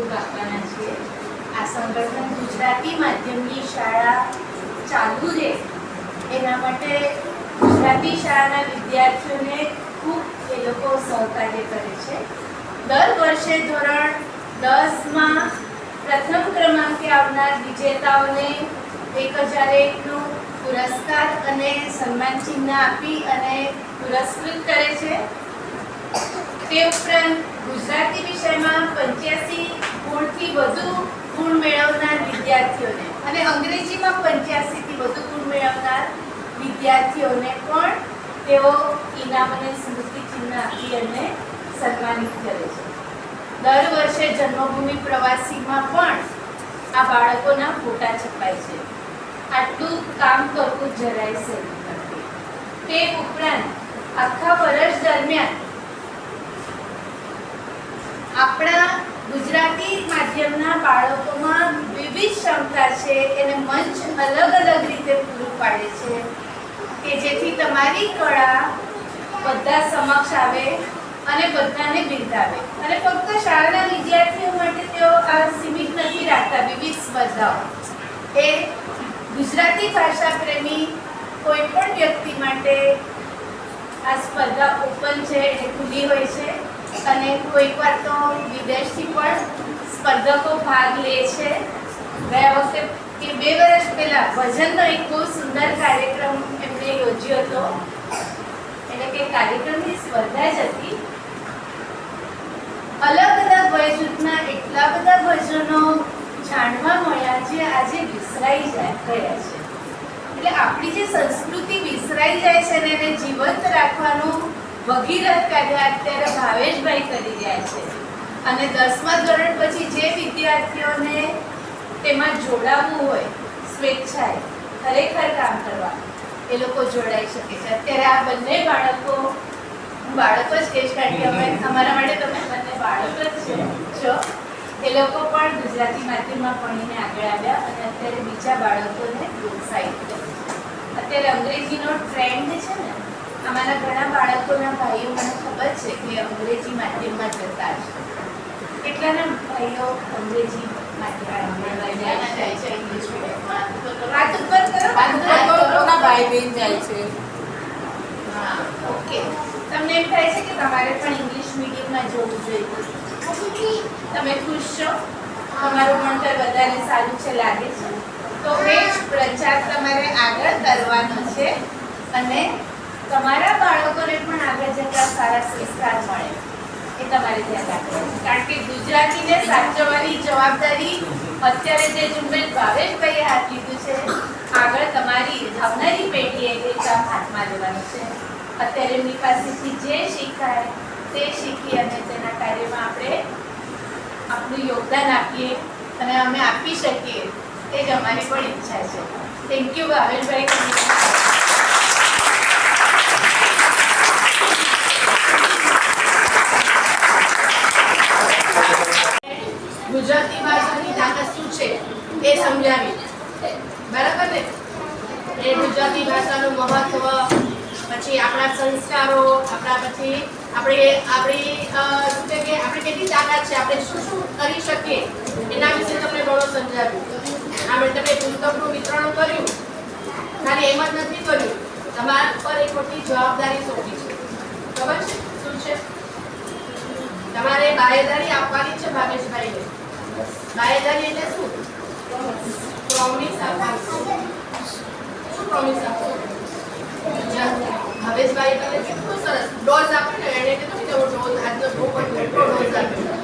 સહયોગ આપવાના છીએ. આ સંગઠન ગુજરાતી માધ્યમની શાળા ચાલુ રહે એના માટે ગુજરાતી શાળાના વિદ્યાર્થીઓને ખૂબ એ લોકો સહકાર્ય કરે છે. દર વર્ષે ધોરણ દસમાં પ્રથમ ક્રમાંકે આવનાર વિજેતાઓને એક હજાર એકનું પુરસ્કાર અને સન્માન ચિહ્ન આપી અને પુરસ્કૃત કરે છે. તે ઉપરાંત ગુજરાતી વિષયમાં પંચ્યાસી ગુણથી વધુ ગુણ મેળવનાર વિદ્યાર્થીઓને અને અંગ્રેજીમાં પંચ્યાસીથી વધુ ગુણ મેળવનાર વિદ્યાર્થીઓને પણ તેઓ ઇનામ અને સ્મૃતિ ચિહ્ન આપી અને સન્માનિત કરે છે. દર વર્ષે જન્મભૂમિ પ્રવાસીમાં પણ આ બાળકોના ફોટા છપાય છે. આટલું કામ કરવું જરાય છે તે ઉપરાંત આખા વર્ષ દરમિયાન આપણા ગુજરાતી માધ્યમના બાળકોમાં વિવિધ ક્ષમતા છે, એને મંચ અલગ અલગ રીતે પૂરું પાડે છે, કે જેથી તમારી કળા બધા સમક્ષ આવે અને બધાને બિરદાવે અને ફક્ત શાળાના વિદ્યાર્થીઓ માટે તેઓ આ સીમિત નથી રાખતા, વિવિધ સ્પર્ધાઓ. એ ગુજરાતી ભાષા પ્રેમી કોઈ પણ વ્યક્તિ માટે આ સ્પર્ધા ઓપન છે એટલે ખુલ્લી હોય છે. અને કોઈક વાર તો વિદેશથી પણ સ્પર્ધકો ભાગ લે છે. ગયા વખતે કે બે વર્ષ પહેલાં ભજનનો એક બહુ સુંદર કાર્યક્રમ એમણે યોજ્યો હતો. એટલે કે કાર્યક્રમની સ્પર્ધા જ હતી. અલગ અલગ વય જૂથના એટલા બધા ભજનો જાણવા મળ્યા જે આજે વિસરાઈ જાય ગયા છે. એટલે આપણી જે સંસ્કૃતિ વિસરાઈ જાય છે ને એને જીવંત રાખવાનું ભગીરથ કાર્ય અત્યારે ભાવેશભાઈ કરી રહ્યા છે. અને દસમા ધોરણ પછી જે વિદ્યાર્થીઓને તેમાં જોડાવવું હોય, સ્વેચ્છાએ ખરેખર કામ કરવા, એ લોકો જોડાઈ શકે છે. અત્યારે આ બંને બાળકો બાળકો જ કહીશ કારણ કે અમે અમારા માટે તમે બંને બાળકો જ છે. એ લોકો પણ ગુજરાતી માધ્યમમાં ભણીને આગળ આવ્યા અને અત્યારે બીજા બાળકોને પ્રોત્સાહિત કરે છે. અત્યારે અંગ્રેજીનો ટ્રેન્ડ છે ને અમારા ઘણા બાળકોના ભાઈઓ મને ખબર છે કે અંગ્રેજી માધ્યમમાં જતા છે. કેટલાના ભાઈઓ અંગ્રેજી તમને એમ થાય છે કે તમારે પણ ઇંગ્લિશ મીડિયમમાં જવું જોઈએ? તમે ખુશ છો? તમારું ભણતર વધારે સારું છે લાગે છે? તો એ જ પ્રચાર તમારે આગળ કરવાનો છે અને તમારા બાળકોને પણ આગળ જતા સારા સંસ્કાર મળે એ તમારે ધ્યાન રાખવાનું. કારણ કે ગુજરાતીને સાચવવાની જવાબદારી અત્યારે જે ઝુંબેશ ભાવેશભાઈએ હાથ લીધું છે, આગળ તમારી આવનારી પેઢીએ એ કામ હાથમાં લેવાનું છે. અત્યારે એમની પાસેથી જે શીખાય તે શીખી અને તેના કાર્યમાં આપણે આપણું યોગદાન આપીએ અને અમે આપી શકીએ એ જ અમારી પણ ઈચ્છા છે. થેન્ક યુ ભાવેશભાઈ ગુજરાતી ભાષાની તાકાત શું છે એ સમજાવી બરાબર ને એ ગુજરાતી ભાષાનું મહત્વ પછી આપણા આપણા પછી આપણે આપણી શું કે આપણે કેટલી તાકાત છે, આપણે શું શું કરી શકીએ, એના વિશે તમને ઘણો સમજાવ્યું. આપણે તમે પુસ્તકનું વિતરણ કર્યું. ખાલી એમ જ નથી કર્યું. તમારા પર એક મોટી જવાબદારી સોંપી છે. ખબર છે? શું છે? તમારે બાહેદારી આપવાની છે, ભાવેશભાઈને. બાહેદારી એટલે શું? પ્રોમિસ આપવાની. શું પ્રોમિસ આપવાનું ભાવેશભાઈ તમે કેટલું સરસ ડોઝ આપે ને એને કીધું કે હું ડોઝ આજનો બહુ મોટો ડોઝ આપ્યો.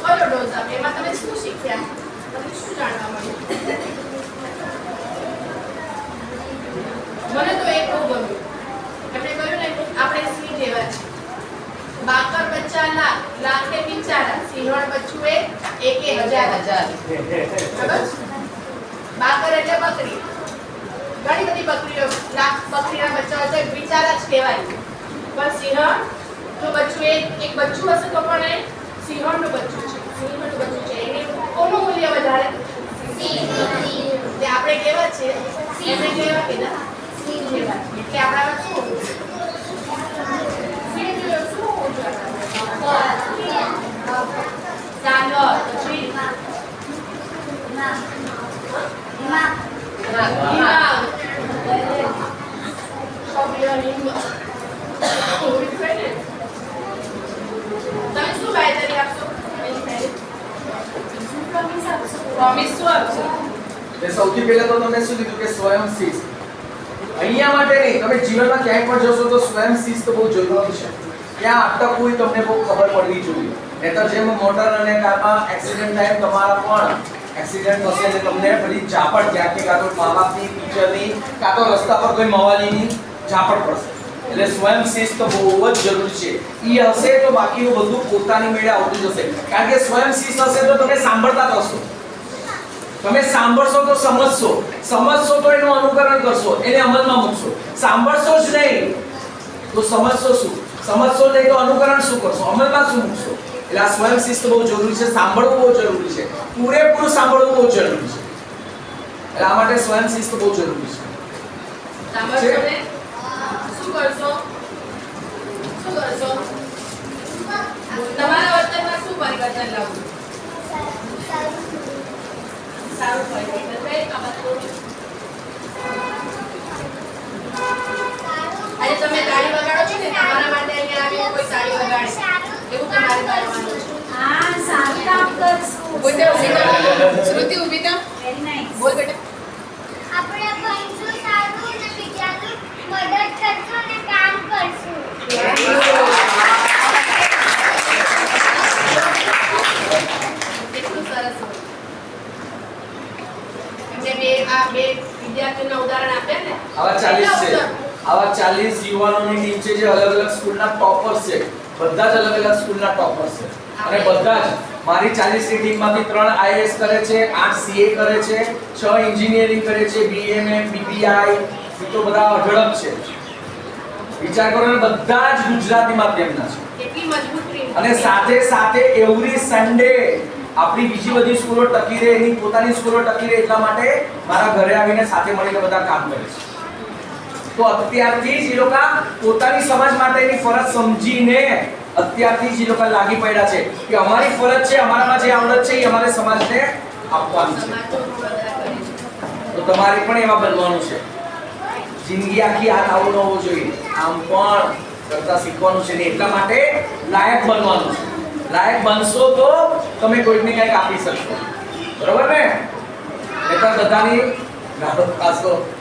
કયો ડોઝ આપે એમાં તમે શું શીખ્યા? તમને શું જાણવા મળ્યું? મને તો એક બહુ ગમ્યું. એમણે કહ્યું ને આપણે સિંહ જેવા છે બાકર બચ્ચા લાખ લાખે બિચારા. સિંહણ બચ્ચું એ એકે હજાર. હજાર બાકર એટલે બકરી. ઘણી બધી બકરીઓ બકરીના બચ્ચા હશે બિચારા જ કહેવાય. પણ સિંહણ તો બચ્ચું એ એક બચ્ચું હશે તો પણ એ સિંહણનું બચ્ચું છે. સિંહણનું બચ્ચું છે. એને કોનું મૂલ્ય વધારે? આપણે કેવા છે? એને કેવા કીધા? એટલે આપણામાં શું જાનવર પછી 妈妈。સૌથી પહેલા તો તમે સ્વયં શિસ્ત. અહીંયા માટે તમે જીવનમાં ક્યાંય પણ જશો તો સ્વયં શિસ્ત બહુ જરૂરી છે. ત્યાં અટકવું તમને બહુ ખબર પડવી જોઈએ. નહીંતર જેમ મોટર અને કારમાં એક્સિડન્ટ થાય તમારા પણ એક્સિડન્ટ થશે તમને બધી ચાપડ ક્યાંથી કાં તો મા બાપની ટીચરની કાં તો રસ્તા પર કોઈ મવાલીની ઝાપટ પડશે એટલે સ્વયં શિસ્ત બહુ જ જરૂરી છે. એ હશે તો બાકીનું બધું પોતાની મેળે આવતું જશે કારણ કે સ્વયં શિસ્ત હશે તો તમે સાંભળતા થશો તમે સાંભળશો તો સમજશો. સમજશો તો એનું અનુકરણ કરશો, એને અમલમાં મૂકશો. સાંભળશો જ નહીં તો સમજશો શું? સમજશો નહીં તો અનુકરણ શું કરશો? અમલમાં શું મૂકશો? એટલે આ સ્વયં શિસ્ત બહુ જરૂરી છે, સાંભળવું બહુ જરૂરી છે. પૂરેપૂરું સાંભળવું બહુ જરૂરી છે. એટલે આ માટે સ્વયં શિસ્ત બહુ જરૂરી છે. શું કરશો? શું કરશો? તમારા વર્તનમાં શું પરિવર્તન લાવવું સારું પરિવર્તન. કઈ તમે તાળી વગાડો છો ને તમારા માટે અહીંયા આવીને કોઈ તાળી વગાડે. એવું તમારે કરવાનું. છે હા સારું કામ કરશું. બોલ બેટા, ઊભી થા. શ્રુતિ ઊભી થા. વેરી નાઇસ બોલ બેટા આપણે ભણશું સારું અને બીજાનું મદદ કરશું અને કામ કરશું કેટલું સરસ હોય. એમને બે આ બે વિદ્યાર્થીઓના ને. આવા ચાલીસ આવા ચાલીસ યુવાનોની ટીમ છે જે અલગ અલગ સ્કૂલના ટોપર્સ છે બધા જ અલગ અલગ સ્કૂલના ટોપર્સ છે. અને બધા જ મારી ચાલીસની ટીમમાંથી ત્રણ આઈએસ કરે છે આઠ સીએ કરે છે છ એન્જિનિયરિંગ કરે છે બીએમએ બીબીઆઈ એ તો બધા અઢળક છે. વિચાર કરો ને બધા જ ગુજરાતી માધ્યમના છે. કેટલી મજબૂત અને સાથે સાથે એવરી સન્ડે આપણી બીજી બધી સ્કૂલો ટકી રહે એની પોતાની સ્કૂલો ટકી રહે એટલા માટે મારા ઘરે આવીને સાથે મળીને બધા કામ કરે છે. તો અત્યારથી જ એ લોકો પોતાની સમાજ માટેની ફરજ સમજીને અત્યારથી જ એ લોકો લાગી પડ્યા છે કે અમારી ફરજ છે અમારામાં જે આવડત છે એ અમારે સમાજને આપવાની છે. તો તમારે પણ એવા બનવાનું છે. જિંદગી આખી હાથ આવું ન હોવું જોઈએ. આમ પણ કરતા શીખવાનું છે ને એટલા માટે લાયક બનવાનું છે. લાયક બનશો તો તમે કોઈને કંઈક આપી શકશો. બરોબર ને? નહીતર બધાની ગાળો ખાશો